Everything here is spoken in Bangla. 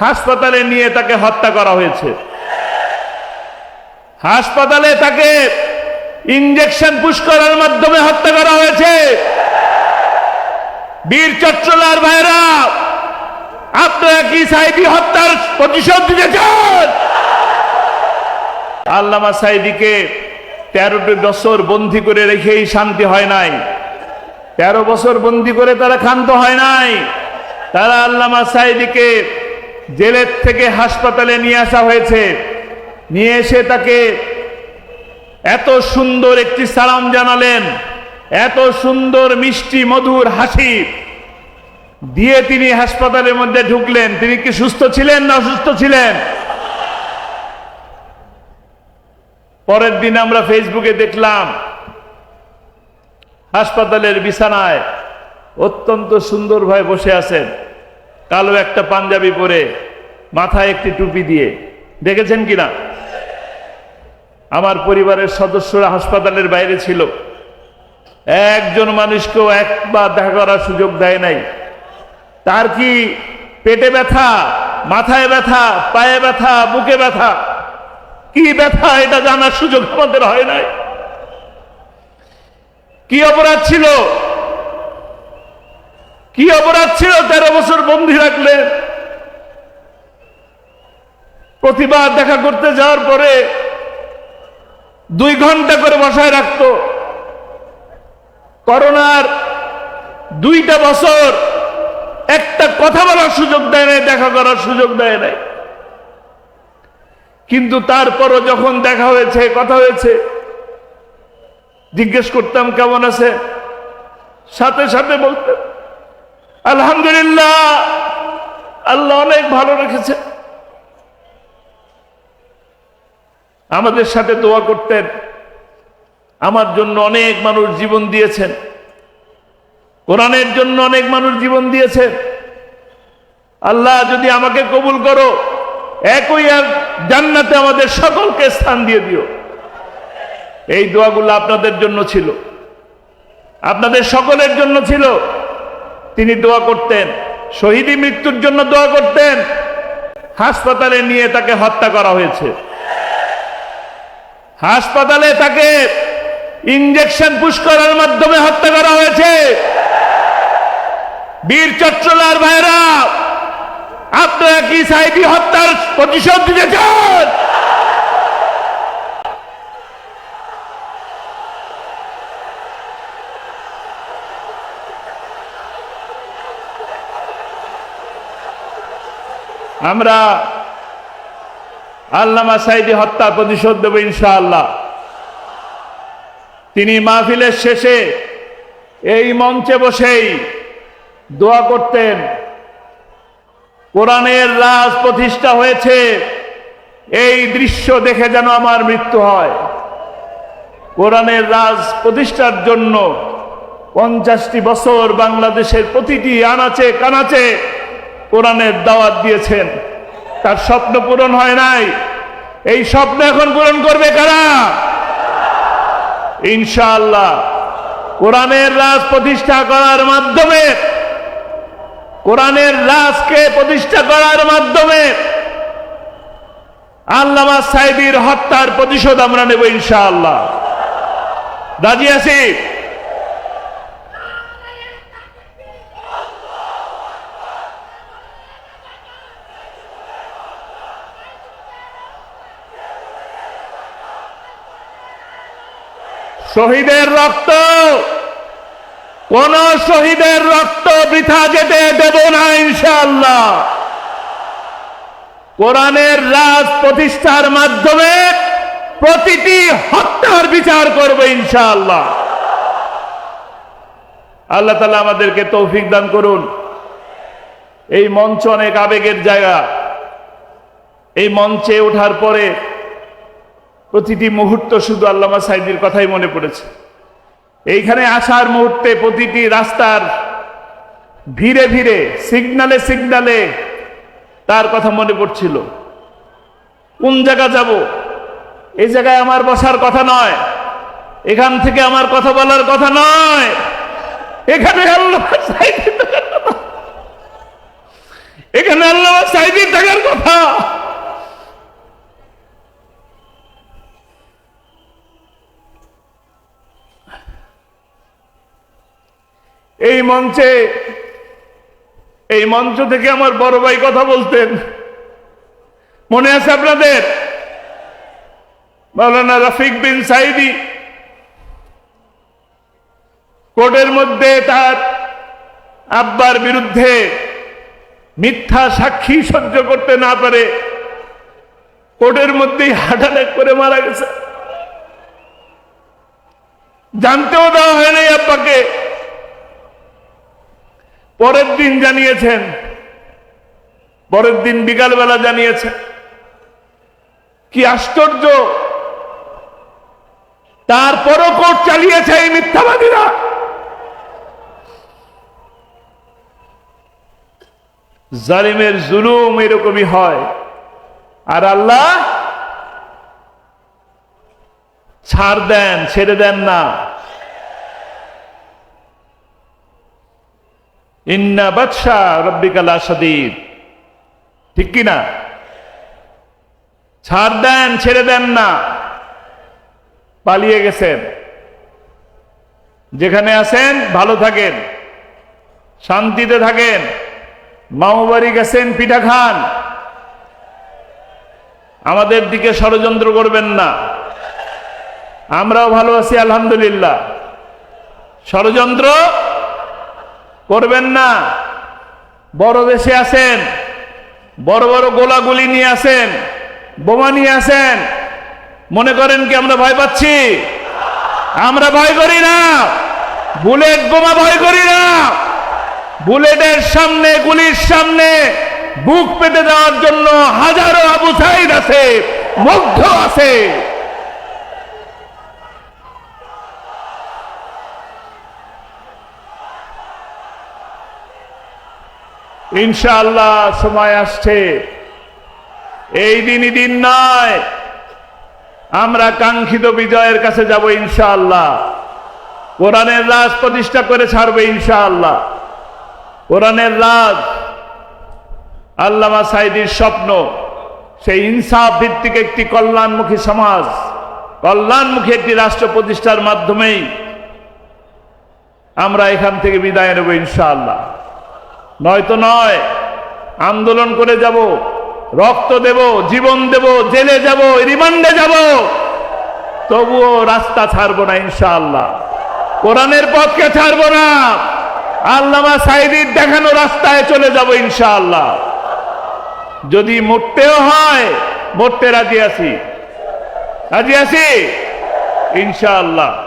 হাসপাতালে নিয়ে তাকে হত্যা করা হয়েছে। হাসপাতালে তাকে ইঞ্জেকশন পুশ মাধ্যমে হত্যা করা হয়েছে। বীর চট্টলার ভাইরা আপনারা কি সাইদি হত্যার প্রতিশোধ দিতে চান? আল্লামা সাইদিকে তেরোটি বছর বন্দি করে রেখেই শান্তি হয় নাই। তেরো বছর বন্দি করে তারা ক্ষান্ত হয় নাই। তারা আল্লামা সাইদিকে জেলের থেকে হাসপাতালে নিয়ে আসা হয়েছে। নিয়ে এসে তাকে এত সুন্দর একটি সালাম জানালেন, এত সুন্দর মিষ্টি, মধুর হাসি। দিয়ে তিনি হাসপাতালের মধ্যে ঢুকলেন। তিনি কি সুস্থ ছিলেন না অসুস্থ ছিলেন? পরের দিন আমরা ফেসবুকে দেখলাম, হাসপাতালের বিছানায় অত্যন্ত সুন্দরভাবে বসে আছেন। কালো একটা পাঞ্জাবি পরে মাথায় একটি টুপি দিয়ে। দেখেছেন কিনা? আমার পরিবারের সদস্যরা হাসপাতালের বাইরে ছিল। একজন মানুষকেও একবার দেখা করার সুযোগ দেয় নাই। তার কি পেটে ব্যথা, মাথায় ব্যথা, পায়ে ব্যথা, বুকে ব্যথা? কি ব্যথা, এটা জানার সুযোগ আমাদের হয় নাই। কি অপরাধ ছিল? কি অপরাধ ছিল? তেরো বছর বন্দি রাখলে। প্রতিবার দেখা করতে যাওয়ার পরে দুই ঘণ্টা করে বসায় রাখত। করোনার দুইটা বছর একটা কথা বলার সুযোগ দেয় নাই, দেখা করার সুযোগ দেয় নাই। কিন্তু তারপরও যখন দেখা হয়েছে, কথা হয়েছে, জিজ্ঞেস করতাম কেমন আছে? সাথে সাথে বলতেন আলহামদুলিল্লাহ, আল্লাহ অনেক ভালো রেখেছে। আমাদের সাথে দোয়া করতেন, আমার জন্য অনেক মানুষ জীবন দিয়েছেন, কোরআনের জন্য অনেক মানুষ জীবন দিয়েছেন। আল্লাহ যদি আমাকে কবুল করো, একই এক জান্নাতে আমাদের সকলকে স্থান দিয়ে দিও। এই দোয়াগুলো আপনাদের জন্য ছিল, আপনাদের সকলের জন্য ছিল। তিনি দোয়া করতেন। শহীদি মৃত্যুর জন্য দোয়া করতেন। হাসপাতালে নিয়ে তাকে হত্যা করা হয়েছে। হাসপাতালে তাকে ইঞ্জেকশন পুশ করার মাধ্যমে হত্যা করা হয়েছে। বীর চট্টলার ভাইরা আপনারা কি সাইদি হত্যার প্রতিশোধ দিতে চান? আমরা আল্লামা সাইদি হত্যার প্রতিশোধ দেব ইনশাআল্লাহ। তিনি মাহফিলের শেষে এই মঞ্চে বসেই দোয়া করতেন, কোরআনের রাজ প্রতিষ্ঠা হয়েছে, এই দৃশ্য দেখে যেন আমার মৃত্যু হয়। কোরআনের রাজ প্রতিষ্ঠার জন্য পঞ্চাশটি বছর বাংলাদেশের প্রতিটি আনাচে কানাচে কোরআনের দাওয়াত দিয়েছেন। তার স্বপ্ন পূরণ হয় নাই। এই স্বপ্ন এখন পূরণ করবে কারা? ইনশাআল্লাহ। কোরআনের রাজ প্রতিষ্ঠা করার মাধ্যমে, কোরআনের রাজকে প্রতিষ্ঠা করার মাধ্যমে আল্লামা সাইদির হত্যার প্রতিশোধ আমরা নেব ইনশাআল্লাহ। রাজি আছি? শহীদের রক্ত। কোন শহীদের রক্ত বৃথা যেতে দেব না ইনশাআল্লাহ। কোরআনের রাজ প্রতিষ্ঠার মাধ্যমে প্রতিটি হত্যার বিচার করবে ইনশাআল্লাহ। আল্লাহ তালা আমাদেরকে তৌফিক দান করুন। এই মঞ্চ অনেক আবেগের জায়গা। এই মঞ্চে ওঠার পরে প্রতিটি মুহূর্ত শুধু আল্লামা সাইদির কথাই মনে পড়েছে। এইখানে আসার মুহূর্তে প্রতিটি রাস্তার ভিড়ে ভিড়ে, সিগনালে সিগনালে তার কথা মনে পড়ছিল। কোন জায়গা যাব? এই জায়গায় আমার বসার কথা নয়। এখান থেকে আমার কথা বলার কথা নয়। এখানে আল্লাহ এখানে আল্লাহ সাইদি থাকার কথা। এই মঞ্চে, এই মঞ্চ থেকে আমার বড় ভাই কথা বলতেন। মনে আছে আপনাদের? মৌলানা রফিক বিন সাইদি। কোর্টের মধ্যে তার আব্বার বিরুদ্ধে মিথ্যা সাক্ষী সহ্য করতে না পারে, কোর্টের মধ্যেই হার্ট করে মারা গেছে। জানতেও দেওয়া হয় নাই আব্বাকে। পরের দিন জানিয়েছেন, পরের দিন বিকালবেলা জানিয়েছেন। কি আশ্চর্য! তারপরও কোর্ট চালিয়েছে এই মিথ্যাবাদীরা। জালিমের জুলুম এরকমই হয়। আর আল্লাহ ছাড় দেন, ছেড়ে দেন না। ইন্না বাদশা রব্বিকাল আসাদিদ ঠিক কি না ছাড় দেন, ছেড়ে দেন না। পালিয়ে গেছেন। যেখানে আছেন, ভালো থাকেন। শান্তিতে থাকেন। মামুবাড়ি গেছেন, পিঠা খান। আমাদের দিকে ষড়যন্ত্র করবেন না। আমরাও ভালো আছি, আলহামদুলিল্লাহ। ষড়যন্ত্র করবেন না। বড় দেশে আছেন, বড় বড় গোলাগুলি নিয়ে আসেন বোমা নিয়ে আসেন মনে করেন কি আমরা ভয় পাচ্ছি? আমরা ভয় করি না। বুলেট বোমা ভয় করি না। বুলেটের সামনে, গুলির সামনে বুক পেতে দেওয়ার জন্য হাজারো আবু সাইদ আছে, মুগ্ধ আছে। ইনশাআল্লাহ সময় আসছে। এই দিনই দিন নয়, আমরা কাঙ্ক্ষিত বিজয়ের কাছে যাব ইনশাআল্লাহ। কোরআনের রাজ প্রতিষ্ঠা করে ছাড়বে ইনশাআল্লাহ। কোরআনের রাজ, আল্লামা সাইদির স্বপ্ন, সেই ইনসাফ ভিত্তিক একটি কল্যাণমুখী সমাজ, কল্যাণমুখী একটি রাষ্ট্র প্রতিষ্ঠার মাধ্যমেই আমরা এখান থেকে বিদায় নেব ইনশাআল্লাহ। নয়তো নয়, আন্দোলন করে যাব, রক্ত দেব, জীবন দেব, জেলে যাব, রিমান্ডে যাব। তবুও রাস্তা ছাড়বো না ইনশাআল্লাহ। কোরআনের পথকে ছাড়বো না। আল্লামা সাইদির দেখানো রাস্তায় চলে যাব ইনশাআল্লাহ। যদি মরতেও হয়, মরতে রাজি আছি। রাজি আছি? ইনশাআল্লাহ।